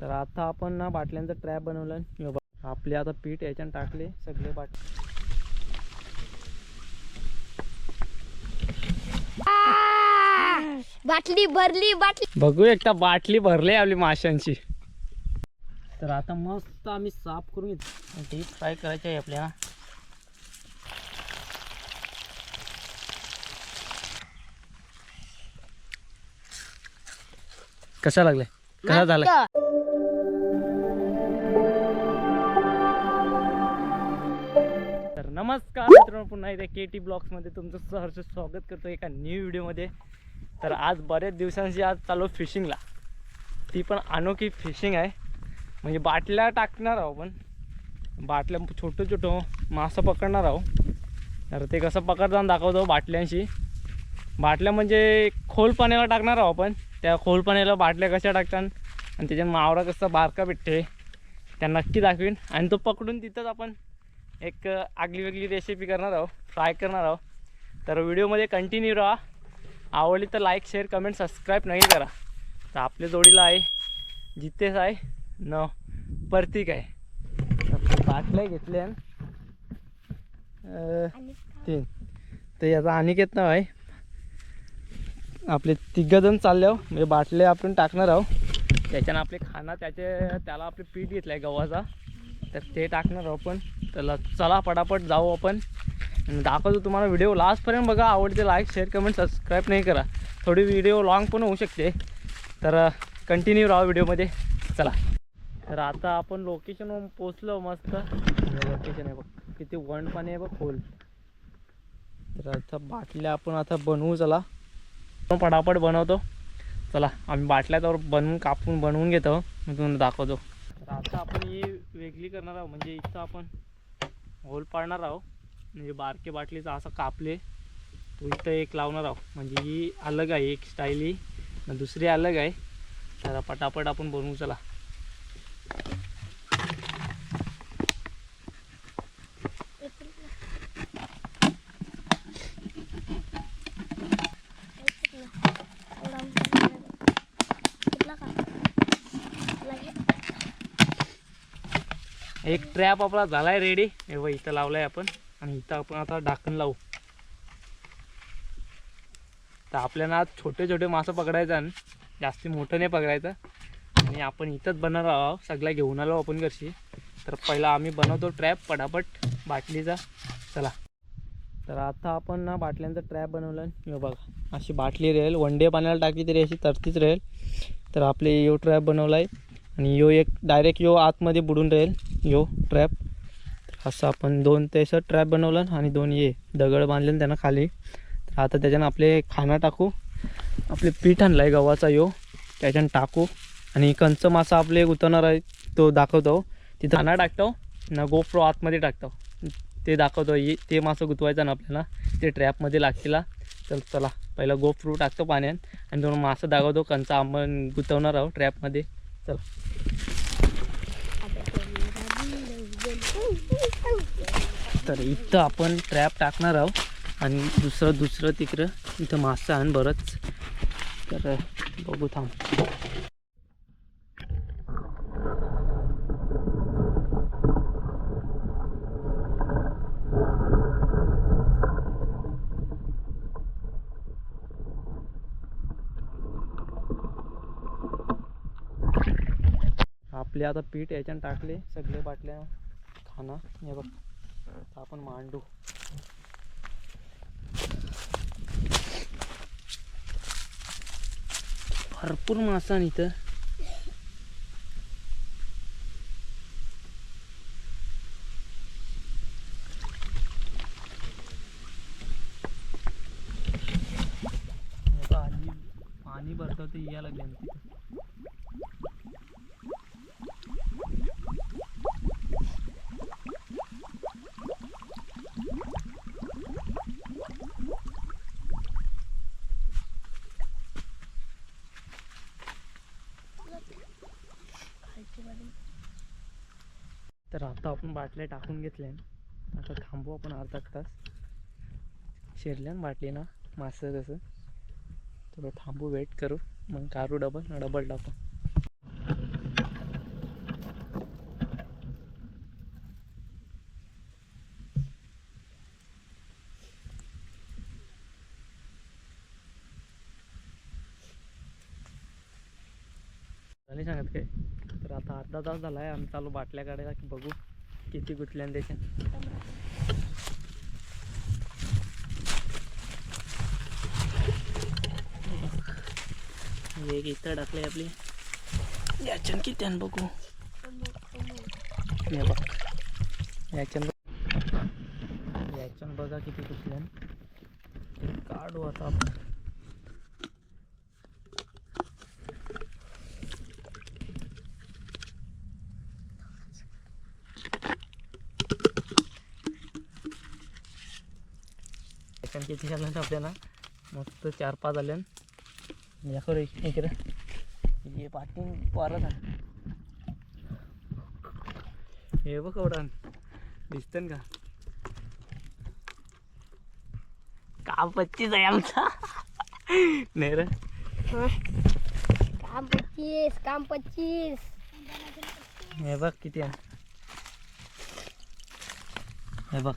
तर आता आपण ना बाटल्यांचं ट्रॅप बनवलं आपले आता पीठ याच्यानं टाकले सगळे बाट बाटली भरली बाटली. बघू एकदा बाटली भरली आपली माशांची. तर आता मस्त आम्ही साफ करून घेतो. डीप फ्राय करायचे आहे आपल्याला. कसा लागलाय कसा झाला नमस्कार मित्रांनो पुन्हा एकदा के टी ब्लॉग्समध्ये तुमचं सहर्ष स्वागत करतो एका न्यू व्हिडिओमध्ये तर आज बऱ्याच दिवसांची आज चालू फिशिंगला ती पण अनोखी फिशिंग आहे. म्हणजे बाटल्या टाकणार आहो पण. बाटल्या छोटं छोटं मासं पकडणार आहो. तर ते कसं पकडताना दाखवतो बाटल्यांशी. बाटल्या म्हणजे खोल पाण्याला टाकणार आहो आपण. त्या खोल पाण्याला बाटल्या कशा टाकतात आणि त्याच्यात मावरा कसा बारका भेटते त्या नक्की दाखवीन. आणि तो पकडून तिथंच आपण एक आगली वेगळी रेसिपी करणार आहोत. फ्राय करणार आहोत. तर व्हिडिओमध्ये कंटिन्यू राहा. आवडली तर लाईक शेअर कमेंट सबस्क्राईब नाही करा. तर आपल्या जोडीला आहे जितेश आहे न प्रतीक आहे. तर बाटल्या घेतल्या अ, तीन. तर याचा अनिकेत नाव आहे. आपले तिघजण चालले आहो म्हणजे बाटले आपण टाकणार आहोत. त्याच्यानं आपले खाना त्याचे त्याला आपले पीठ घेतलं आहे गव्हाचा. तर ते टाकणार आहोत आपण. त्याला चला पटापट जाऊ आपण. दाखवतो तुम्हाला व्हिडिओ लास्टपर्यंत बघा आवडते लाईक शेअर कमेंट सबस्क्राईब नाही करा. थोडी व्हिडिओ लॉंग पण होऊ शकते. तर कंटिन्यू राहा व्हिडिओमध्ये चला. तर आता आपण लोकेशनवर पोचलो मस्त. लोकेशन आहे बघ. किती वंड पाणी आहे बघ खोल तर आता बाटल्या आपण आता बनवू चला. पटापट बनवतो. चला आम्ही बाटल्या तर बनवून कापून बनवून घेतो. मग तुम्हाला दाखवतो. तर आता आपण ही वेगळी करणार आहोत. म्हणजे इथं आपण होल पाडणार आहोत. म्हणजे बारके बाटलीचा असं कापले. तो इथं एक लावणार आहोत. म्हणजे ही अलग आहे एक स्टाईल ही. दुसरी अलग आहे. तर पटापट आपण बनवू चला. एक ट्रॅप आपला झालाय रेडी हे बघ इथं लावलाय आपण. आणि इथं आपण आता ढाकण लावू. तर आपल्याला आज छोटे छोटे मासे पकडायचं आणि जास्ती मोठं नाही पकडायचं. आणि आपण इथंच बनवणार आहोत. सगळ्या घेऊन आलो आपण घरशी. तर पहिला आम्ही बनवतो ट्रॅप पटापट. बाटलीचा. चला. तर आता आपण ना बाटल्यांचा ट्रॅप बनवला. हे बघा अशी बाटली राहील. वन डे पाण्याला टाकली तरी अशी तरतीच राहील. तर आपले यो ट्रॅप बनवला आहे आणि यो एक डायरेक्ट यो आतमध्ये बुडून राहील. यो ट्रॅप असं आपण दोन त्याचं ट्रॅप बनवलं आणि दोन ये दगड बांधले त्यांना खाली. तर आता त्याच्यानं आपले खाना टाकू. आपले पीठ आणलं आहे गव्हाचा यो त्याच्यानं टाकू. आणि कंच मासा आपले उतरणार आहे तो दाखवतो. तिथं खाना टाकतो ना गोप्रो आतमध्ये टाकतो. ते दाखवतो ये ते मासं गुतवायचं ना आपल्याला. ते ट्रॅपमध्ये लागतील. तर चला. पहिला गोप्रो टाकतो पाण्यात आणि दोन मासं दाखवतो कंचा आपण गुतवणार आहोत ट्रॅपमध्ये चला. तर इथं आपण ट्रॅप टाकणार आहोत आणि दुसरं दुसरं तिकडं इथं मासा आहे बरंच. तर बघू थांब. आपले आता पीठ याच्यानं टाकले. सगळे बाटल्या खाना. हे बघ आपण मांडू. भरपूर मासा इथं हे बघ, आधी पाणी भरतं ते यायला लागले आमच्या तर आता आपण बाटल्या टाकून घेतल्या. आता थांबू आपण अर्धा तास. शिरल्यान बाटली ना मासं कसं थोडं थांबू वेट करू. मग काढू डबल डबल टाकू. नाही सांगत काय? तर आता अर्धा तास झाला आहे आम्ही चालू बाटल्या काढायला की बघू किती गुटल्या त्याच्या एक इथं टाकले आपली. याच्यान किती आणि बघू. हे बघ. याच्यान याच्यान बघा किती गुटल्या काढू आता आपण. किती झालं आपल्याला मस्त चार पाच आले या खरं इकडे. ये पाठी परत आहे हे बघ एवढा. दिसतं का? का पच्चीस आहे आमचा? नाही रे. काम पच्चीस काम पच्चीस. हे बघ किती आहे. हे बघ.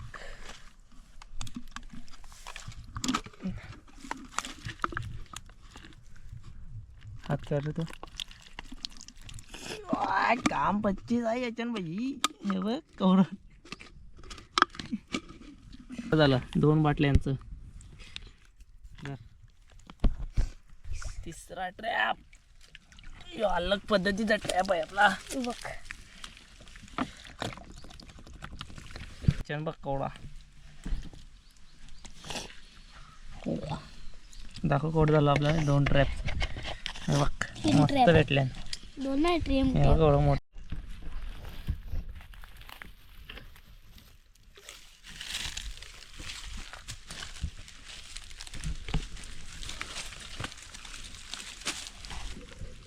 कर तू काम पच्चीस आहे याच्यान बाई हे बघ कवडं. झालं? दोन बाटल्यांचं. तिसरा ट्रॅप यो अलग पद्धतीचा ट्रॅप आहे आपला. बघ. बघ कवडा. दाखव कोड झालं आपल्याला दोन ट्रॅप बघ. मस्त trap. भेटल्या दोन नाही ट्रेम हे बघ एवढं मोठं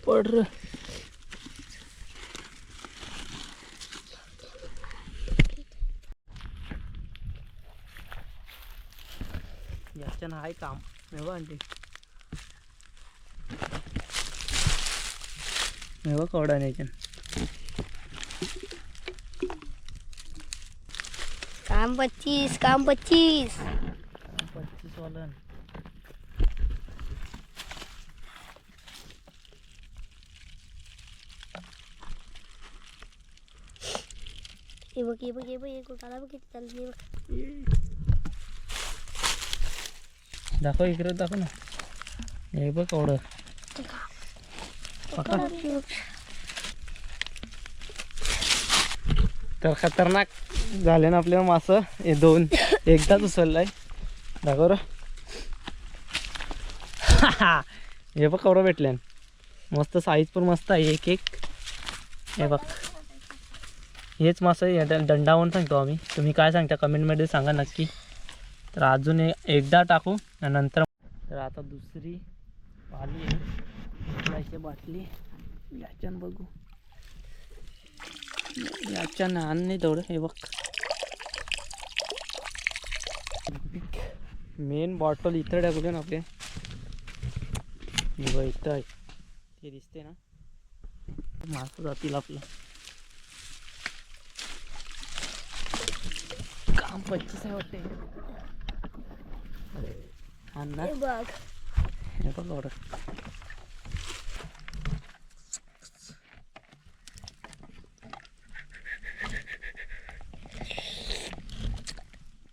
पड रे. याच्यानं आहे काम हे बघ बघ कवडा नाही याच्यानं काम पच्चीस काम पच्चीस. पच्चीस वालन हे बघ हे बघ हे बघ हे कुठाला बघ किती चालली हे बघ. दाखव इकडे दाखव ना. हे बघ कवडं. तर खतरनाक झाले ना आपल्या मासं. हे दोन. एकदाच उचललाय. दाखव हे बघ कवडं भेटल्या मस्त साईज पण मस्त आहे. एक एक. हे बघ. हेच मासं दंडावून सांगतो आम्ही. तुम्ही काय सांगता? कमेंटमध्ये सांगा नक्की. तर अजून एकदा टाकू आणि नंतर तर आता दुसरी पाली आहे. बाटली. याच्यानं बघू. याच्यानं आण नाही तेवढं हे बघ. मेन बॉटल इथं टाकूया ना आपले. बघ इथं आहे. ते दिसते ना. मासं जातील आपलं. काम पच्चीस आहे वाटते आण ना. हे बघ. हे बघ एवढं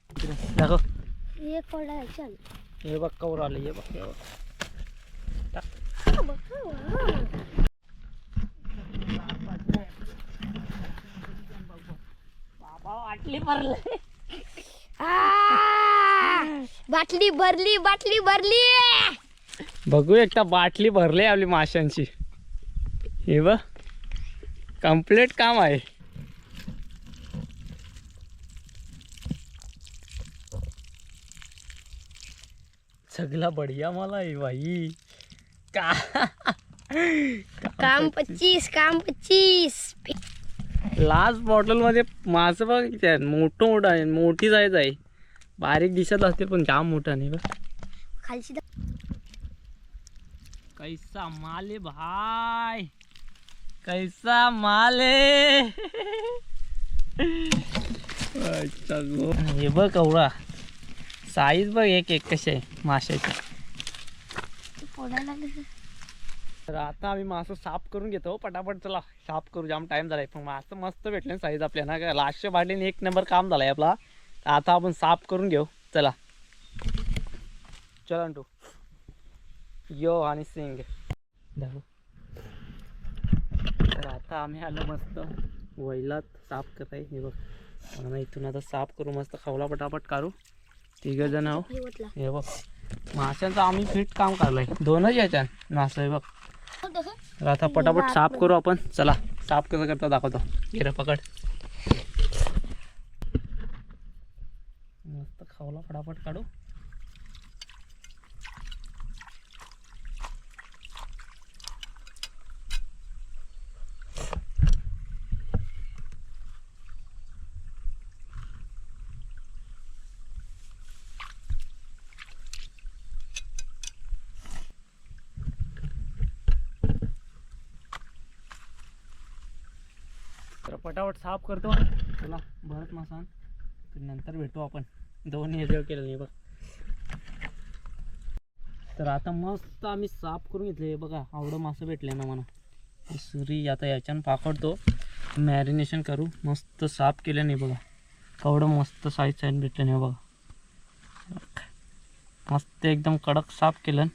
इकडे दाखव हे आहे चल हे बघ कवर आलं हे बघ हे बघ. वाटली भरले. आ! बाटली भरली बाटली भरली! बघू एकदा बाटली भरली आपली माशांची. हे बघ कंप्लीट काम आहे. सगळा बढिया मला आहे भाई का? काम पच्चीस काम पच्चीस. लास्ट बॉटलमध्ये माझं बघ मोठं मोठं आहे मोठी साईज आहे. बारीक दिसत असते पण जाम मोठं नाही बघ. खालची कैसा माले भाई. कैसा माले हे बघ कवळा साईज बघ एक एक कशी आहे माशाची. तर आता आम्ही मासं साफ करून घेतो. पटापट चला साफ करू जाम टाइम झालाय. पण मासं मस्त भेटले साईज आपल्याला काय लास्टच्या भांडीने एक नंबर काम झालाय आपला. आता आपण साफ करून घेऊ. चला. चला अंटू यो आणि सिंग. तर आता आम्ही आलो मस्त. वैलात साफ करताय. हे बघ. इथून आता साफ करू मस्त खवला पटापट काढू. तिघ जण आहो हे हे बघ. माशांचं आम्ही फिट काम काढलंय दोनच याच्यात मासं बघ. तर आता पटापट साफ करू आपण. चला साफ कसं करता दाखवतो. गिरा पकड. मस्त खावला फटाफट काढू. पटापट साफ करतो चला भरत मासान. नंतर भेटू आपण. दोन याच्यावर केलं नाही बघ. तर आता मस्त आम्ही साफ करून घेतले. हे बघा आवडं मासं भेटले ना मला. सुरी आता याच्यानं पाकडतो मॅरिनेशन करू. मस्त साफ केलं नाही बघा. कवडं मस्त साईज साईज भेटलं नाही बघा. मस्त एकदम कडक साफ केलं.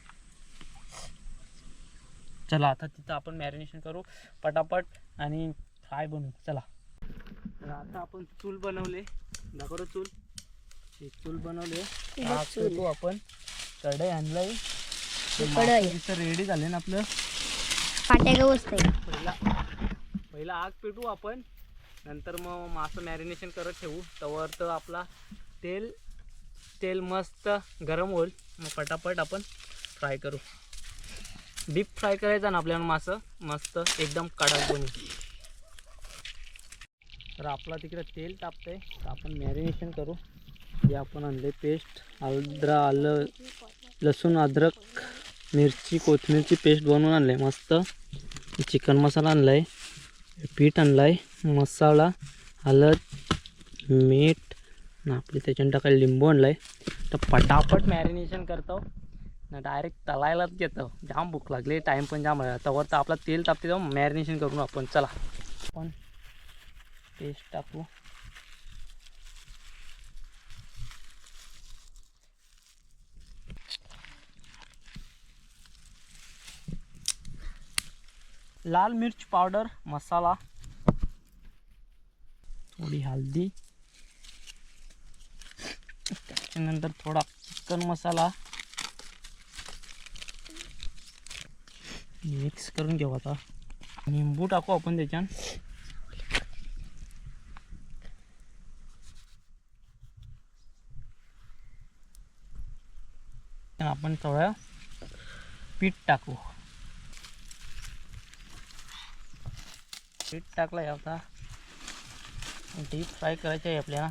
चला आता तिथं आपण मॅरिनेशन करू. पटापट. आणि फ्राय बनवू चला. तर आता आपण चूल बनवले. दाखवतो चूल. एक चूल बनवले. पेटू आपण. कढई आणलंय. कढई. रेडी झाले ना आपलं. पहिला पहिला आग पेटू आपण. नंतर मग मासं मॅरिनेशन करत ठेवू. तवर तर आपला तेल तेल मस्त गरम होईल. मग पटापट आपण फ्राय करू. डीप फ्राय करायचं ना आपल्याला मासं? मस्त एकदम कडक बनवू. तर आपला तिकडे तेल तापतंय. तर आपण मॅरिनेशन करू. जे आपण आणले पेस्ट आद्रा आलं लसूण अद्रक मिरची कोथिंबीरची पेस्ट बनवून आणलं आहे मस्त. चिकन मसाला आणला आहे पीठ आणलं आहे मसाला हळद मीठ ना आपली त्याच्यानं टाकायला लिंबू आणलं आहे तर पटापट मॅरिनेशन करतो. ना डायरेक्ट तलायलाच घेतो. जाम भूक लागली. टाईम पण जाम तवर तर आपला तेल तापते जाऊ मॅरिनेशन करून आपण चला. आपण पेस्ट टाकू. लाल मिर्च पावडर मसाला थोडी हल्दी त्याच्यानंतर थोडा चिकन मसाला. मिक्स करून घेऊ आता. निंबू टाकू आपण त्याच्यात. आपण थोडं पीठ टाकू. पीठ टाकलं आहे आता. डीप फ्राय करायचं आहे आपल्याला.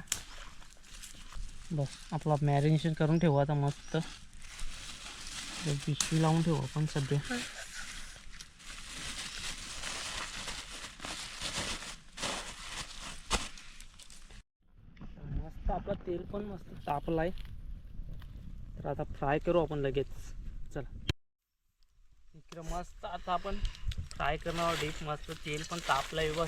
बस आपला मॅरिनेशन करून ठेवू आता मस्त. पिशवी लावून ठेवू आपण सध्या. मस्त आपलं तेल पण मस्त तापलं आहे तर आता फ्राय करू आपण लगेच. चला. इकडं मस्त आता आपण फ्राय करणार डीप. मस्त तेल पण तापलं आहे बघ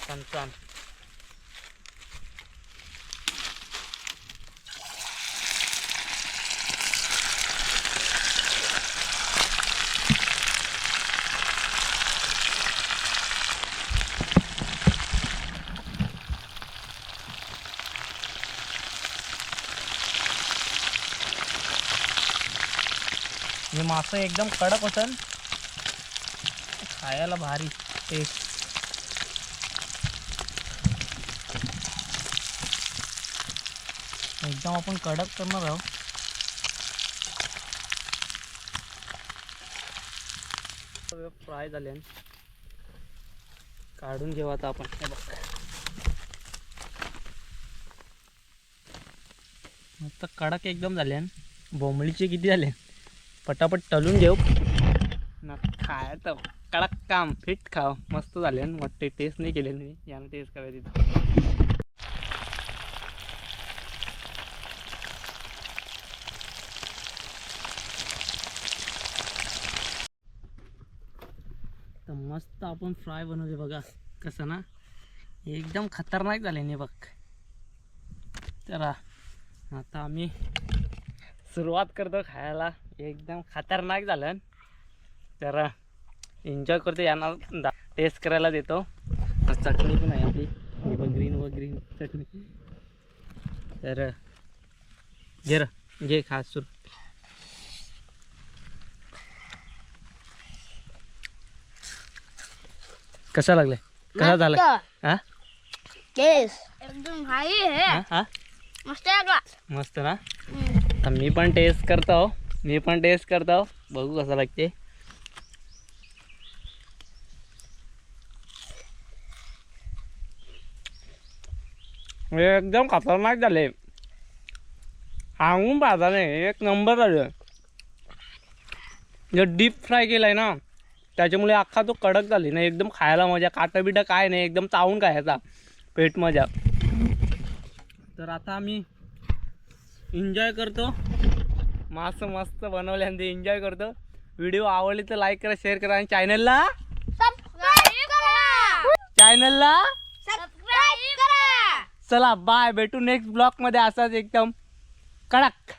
मासं एकदम कडक होतं. खायला भारी टेस्ट एकदम आपण कडक करणार आहोत. फ्राय झाले काढून घेऊ आता आपण. हे बघ. मस्त कडक एकदम झाले बोंबळीचे किती झाले? पटापट टलून घेऊ. ना खायचं कडक काम फिट खाव. मस्त झाले वाटते. टेस्ट नाही केले मी. यानं टेस्ट करायची मस्त आपण फ्राय बनवले बघा. कसं ना? एकदम खतरनाक झाले नाही बघ. तर आता आम्ही सुरुवात करतो खायला. एकदम खतरनाक झालं. तर एन्जॉय करतो यांना टेस्ट करायला देतो. चटणी पण आहे आपली. ही ग्रीन व ग्रीन चटणी. तर घे र घे खा सुरू. कसा लागलाय कसा झाला? हा एकदम हा हा मस्त लागला मस्त ना? आता मी पण टेस्ट करतो. मी पण टेस्ट करतो. बघू कसं लागते. एकदम खतरनाक झाले. हांगून पाहता नाही एक नंबर झालं. जे डीप फ्राय केलाय ना त्याच्यामुळे अख्खा तो कडक झाली ना एकदम खायला मजा काटा बिटा काय नाही एकदम चावून खायचा पेट मजा तर आता आम्ही एन्जॉय करतो. मस्त मस्त बनवल्यानंतर एन्जॉय करतो. व्हिडिओ आवडली तर लाईक करा शेअर करा आणि चॅनलला चॅनलला चला बाय भेटू नेक्स्ट ब्लॉगमध्ये असाच एकदम. कडक.